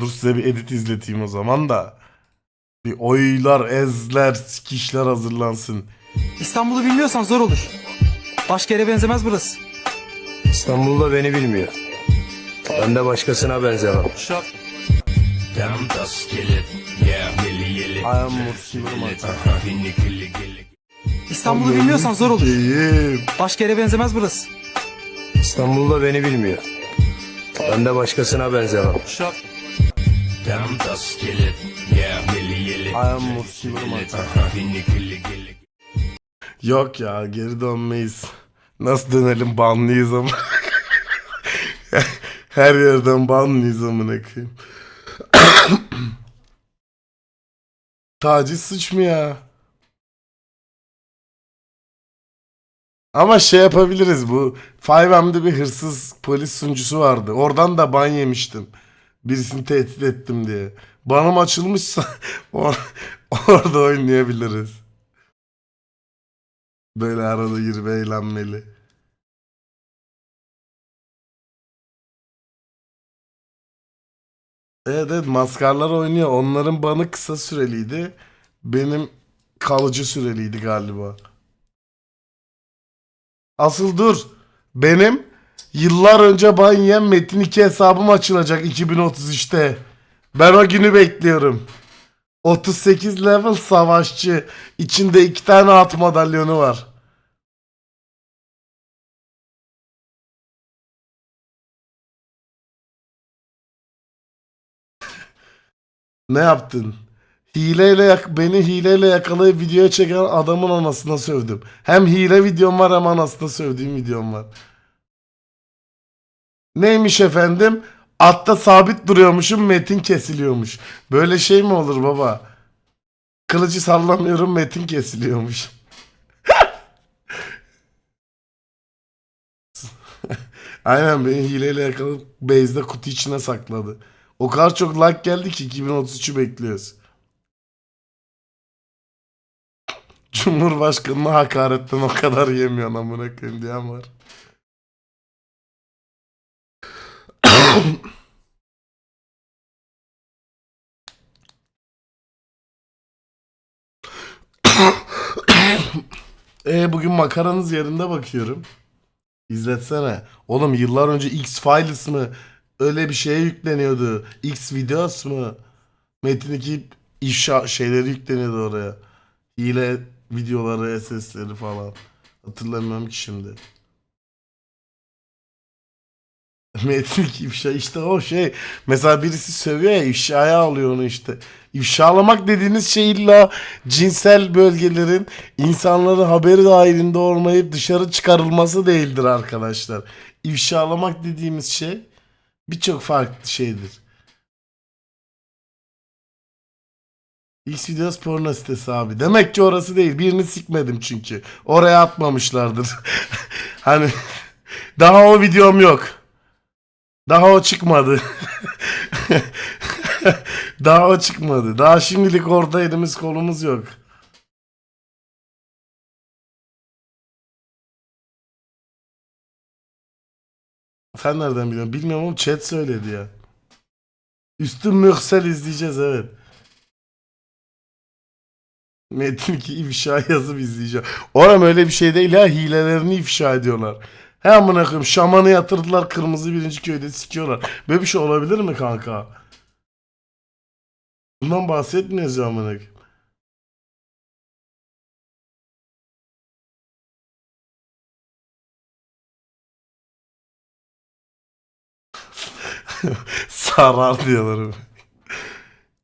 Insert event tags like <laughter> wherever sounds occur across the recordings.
Dur size bir edit izleteyim o zaman da. Bir oylar, ezler, sikişler hazırlansın. İstanbul'u bilmiyorsan zor olur. Başka yere benzemez burası. İstanbul'da beni bilmiyor. Ben de başkasına benzemem. Gili İstanbul'u bilmiyorsan zor olur. Sikeyim. Başka yere benzemez burası. İstanbul'da beni bilmiyor. Ben de başkasına benzemem. Geli geli Ayağım mursluğum Gili gili gili Yok ya geri dönmeyiz. Nasıl dönelim banlıyız ama. <laughs> Her yerden banlıyız amına koyayım. <coughs> Taciz suç mu ya? Ama şey yapabiliriz bu. 5M'de bir hırsız polis sunucusu vardı. Oradan da ban yemiştim. Birisini tehdit ettim diye. Banım açılmışsa <laughs> or- orada oynayabiliriz. Böyle arada girip eğlenmeli. Evet evet maskarlar oynuyor. Onların banı kısa süreliydi. Benim kalıcı süreliydi galiba. Asıl dur. Benim yıllar önce ban yiyen Metin 2 hesabım açılacak 2033'te. Ben o günü bekliyorum. 38 level savaşçı. İçinde iki tane at madalyonu var. <laughs> Ne yaptın? Hileyle yak beni hileyle yakalayıp videoya çeken adamın anasına sövdüm. Hem hile videom var hem anasına sövdüğüm videom var. Neymiş efendim? Atta sabit duruyormuşum metin kesiliyormuş. Böyle şey mi olur baba? Kılıcı sallamıyorum metin kesiliyormuş. <laughs> Aynen beni hileyle yakalayıp base'de kutu içine sakladı. O kadar çok like geldi ki 2033'ü bekliyoruz. Cumhurbaşkanına hakaretten o kadar yemiyor amına koyayım diyen var. <coughs> e bugün makaranız yerinde bakıyorum. İzletsene. Oğlum yıllar önce X-Files mı? Öyle bir şeye yükleniyordu. X videos mu? Metin 2 ifşa şeyleri yükleniyordu oraya. Hile videoları, SS'leri falan. Hatırlamıyorum ki şimdi. Metin 2 ifşa işte o şey. Mesela birisi sövüyor ya ifşaya alıyor onu işte. İfşalamak dediğiniz şey illa cinsel bölgelerin insanların haberi dahilinde olmayıp dışarı çıkarılması değildir arkadaşlar. İfşalamak dediğimiz şey birçok farklı şeydir. X videos porno sitesi abi. Demek ki orası değil. Birini sikmedim çünkü. Oraya atmamışlardır. <laughs> hani daha o videom yok. Daha o çıkmadı. <laughs> Daha o çıkmadı. Daha şimdilik orada elimiz kolumuz yok. Sen nereden biliyorsun? Bilmiyorum ama chat söyledi ya. Üstün Müksel izleyeceğiz evet. Metin 2 ifşa yazıp izleyeceğim. Oram öyle bir şey değil ya. Hilelerini ifşa ediyorlar. He amına koyayım şamanı yatırdılar kırmızı birinci köyde sikiyorlar. Böyle bir şey olabilir mi kanka? Bundan bahsetmiyoruz ya amına. <laughs> Sarar diyorlar.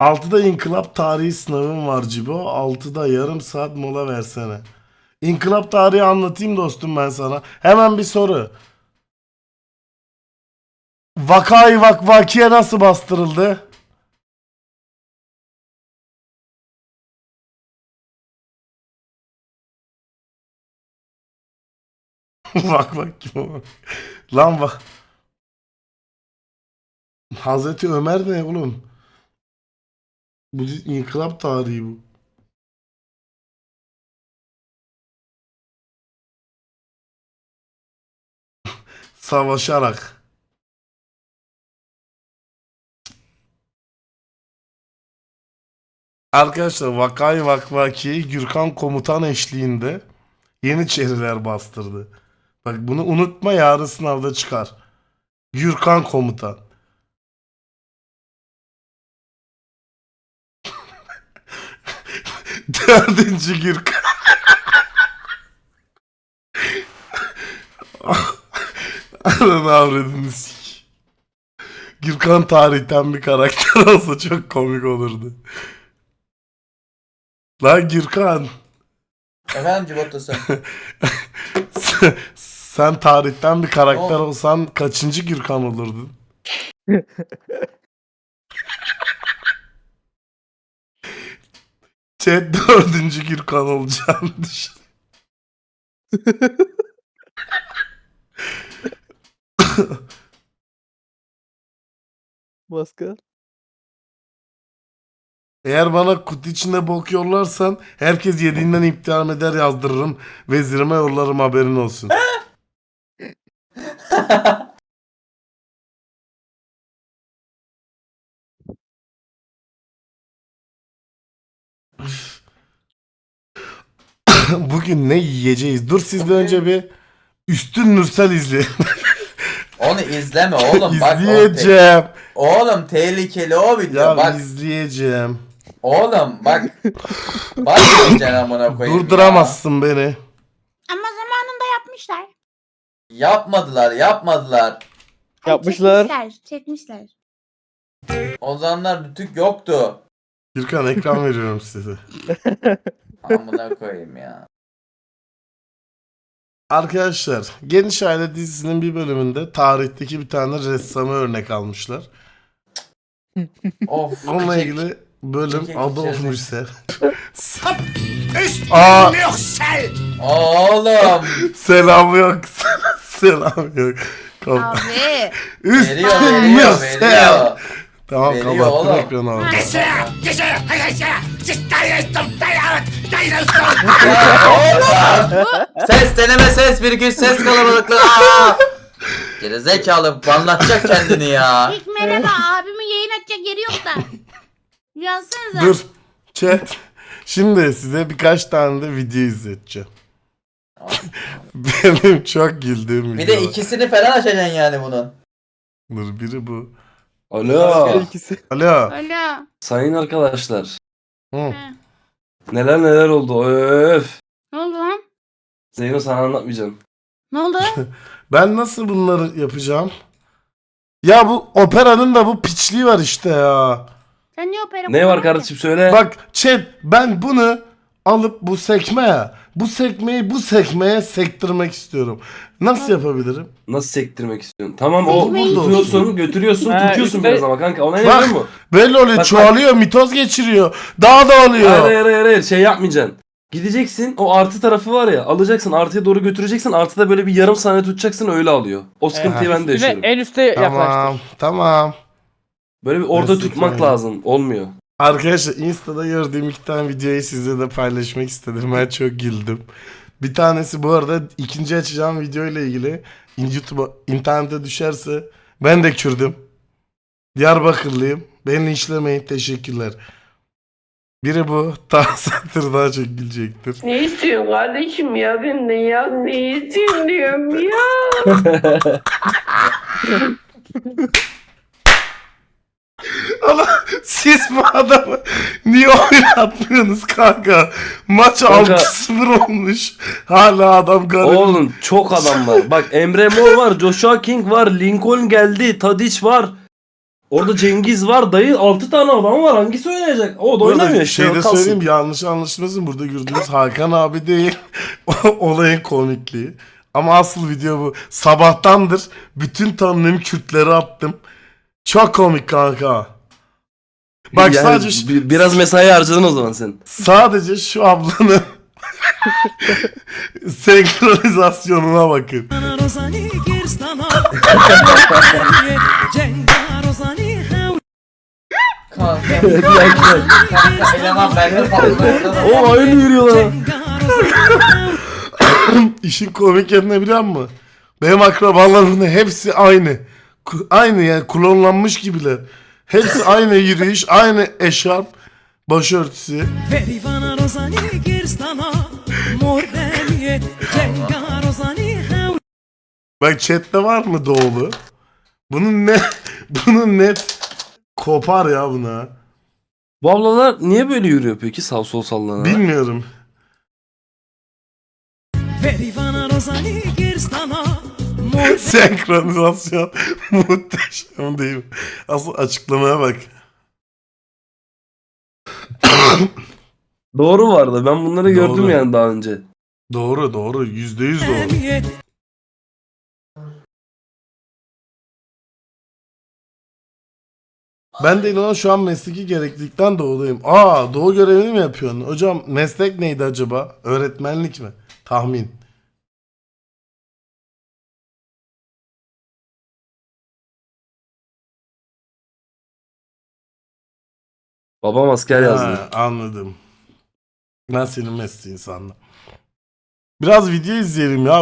6'da inkılap tarihi sınavım var Cibo. 6'da yarım saat mola versene. İnkılap tarihi anlatayım dostum ben sana. Hemen bir soru. Vakayı vak vakiye nasıl bastırıldı? <laughs> bak bak kim o? Lan bak. Hazreti Ömer ne oğlum? Bu inkılap tarihi bu. Savaşarak. Arkadaşlar Vakay Vakvaki Gürkan komutan eşliğinde Yeniçeriler bastırdı. Bak bunu unutma yarın sınavda çıkar. Gürkan komutan. <laughs> Dördüncü Gürkan. Ananı avradını sik. Gürkan tarihten bir karakter <laughs> olsa çok komik olurdu. Lan Gürkan. Efendim Cibottası. sen- <laughs> Sen tarihten bir karakter Oğlum. olsan kaçıncı Gürkan olurdun? <laughs> Chat dördüncü Gürkan olacağını düşün. Maske. Eğer bana kutu içinde bok yollarsan herkes yediğinden iptal eder yazdırırım. Vezirime yollarım haberin olsun. <laughs> <laughs> Bugün ne yiyeceğiz? Dur sizden önce bir Üstün Nursel izle. Onu izleme oğlum bak. o <laughs> İzleyeceğim. Oğlum tehlikeli o video Ya bak. izleyeceğim. Oğlum bak. <laughs> bak diyeceksin amına koyayım. ya. Durduramazsın beni. Ama zamanında yapmışlar. Yapmadılar yapmadılar. Yapmışlar. Çekmişler. çekmişler. O zamanlar rütük yoktu. Gürkan ekran veriyorum size. <laughs> Amına koyayım ya. Arkadaşlar Geniş Aile dizisinin bir bölümünde tarihteki bir tane ressamı örnek almışlar. <laughs> Of. Onunla ilgili bölüm çek- Adolf çek- Mürsel. Aa Oğlum. selam yok. <laughs> selam yok. <laughs> Kap- Abi. Üst Veriyor veriyor veriyor. Tamam Veriyor kapattım oğlum. ekranı abi. Oğlum. Ses deneme ses bir gün ses kalabalıklığı. Aa! Gerizekalı anlatacak kendini ya. İlk merhaba abimin yayın açacak yeri yok da. Yazsanıza. Dur. Chat. Şimdi size birkaç tane de video izleteceğim. Benim çok güldüğüm Bir de ikisini falan açacaksın yani bunun. Dur biri bu. Alo. İkisi. Alo. Alo. Sayın arkadaşlar. Hı. He. Neler neler oldu. Öf. Ne oldu lan? Zeyno sana anlatmayacağım. Ne oldu? <laughs> Ben nasıl bunları yapacağım? Ya bu operanın da bu piçliği var işte ya. Sen niye opera Ne var kullanmadın? kardeşim söyle. Bak chat ben bunu alıp bu sekmeye, bu sekmeyi bu sekmeye sektirmek istiyorum. Nasıl yapabilirim? Nasıl sektirmek istiyorsun? Tamam o Sekmeyi- tutuyorsun, götürüyorsun, Ha, tutuyorsun üstte- biraz ama kanka. Ona ne Bak. biliyor musun? Belli oluyor Bak, çoğalıyor, mitoz geçiriyor. Daha da oluyor. Hayır hayır hayır hayır şey yapmayacaksın. Gideceksin o artı tarafı var ya alacaksın artıya doğru götüreceksin artıda böyle bir yarım saniye tutacaksın öyle alıyor. O sıkıntıyı ben de Üstüne yaşıyorum. en üste yaklaştır. Tamam, tamam. Böyle bir orada Nasıl tutmak hikaye? lazım. Olmuyor. Arkadaşlar Insta'da gördüğüm iki tane videoyu sizle de paylaşmak istedim. Ben çok güldüm. Bir tanesi bu arada ikinci açacağım video ile ilgili YouTube'a internete düşerse ben de Kürdüm. Diyarbakırlıyım. Beni linçlemeyin. Teşekkürler. Biri bu. <laughs> Daha satır daha çok gülecektir. Ne istiyorsun kardeşim ya benden ya? Ne istiyorsun diyorum ya? <laughs> Ama siz bu adamı niye oynatmıyorsunuz kanka? Maç Kanka- 6-0 olmuş. Hala adam garip. Oğlum çok adam var. Bak Emre Mor var, Joshua King var, Lincoln geldi, Tadic var. Orada Cengiz var. Dayı 6 tane adam var. Hangisi oynayacak? O da Bu arada oynamıyor. şey de kalsın. söyleyeyim yanlış anlaşılmasın. Burada gördüğünüz Hakan abi değil. <laughs> O- Olayın komikliği. Ama asıl video bu. Sabahtandır bütün tanıdığım Kürtleri attım. Çok komik kanka. Bak Yani sadece şu- bi- biraz mesai harcadın o zaman sen. sadece şu ablanın <laughs> senkronizasyonuna bakın. Kanka. Kanka eleman bende patladı. O aynı yürüyorlar. İşin komik yanı ne biliyor musun? Benim akrabalarımın hepsi aynı. Aynı yani klonlanmış gibiler. Hepsi aynı yürüyüş, aynı eşarp. başörtüsü. Veri bana rozani girstana Mor demiye Cenga rozani hev Bak chatte var mı doğulu? Bunun ne <laughs> bunun net kopar ya buna. Bu ablalar niye böyle yürüyor peki sağ sol sallanarak? Bilmiyorum. Veri bana rozani girstana Mor <laughs> Senkronizasyon muhteşem değil mi? Asıl açıklamaya bak. Doğru vardı. Ben bunları gördüm Doğru. yani daha önce. Doğru doğru yüzde yüz doğru. Ben de İlhan'a şu an mesleki gereklilikten doğudayım. Aa doğu görevini mi yapıyorsun? Hocam meslek neydi acaba? Öğretmenlik mi? Tahmin. Babam asker yazdı. Ha, anladım. Ben senin mesleğin sandım. Biraz video izleyelim ya.